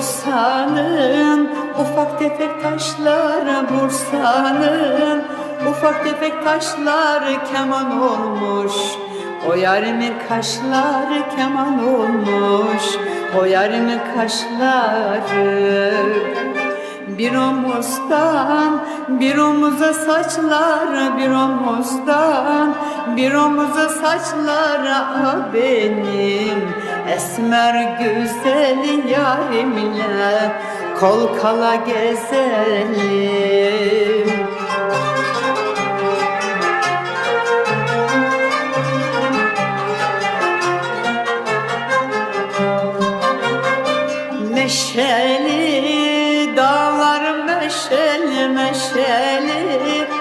Bursa'nın Ufak tefek taşlar Bursa'nın Ufak tefek taşlar keman olmuş. O yarimin kaşları keman olmuş. O yarimin kaşları. Bir omuzdan bir omuza saçlar bir omuzdan. Bir omuza saçlar ah beni. Esmer güzel yarimle kol kala gezelim. Meşeli dağlar meşeli meşeli.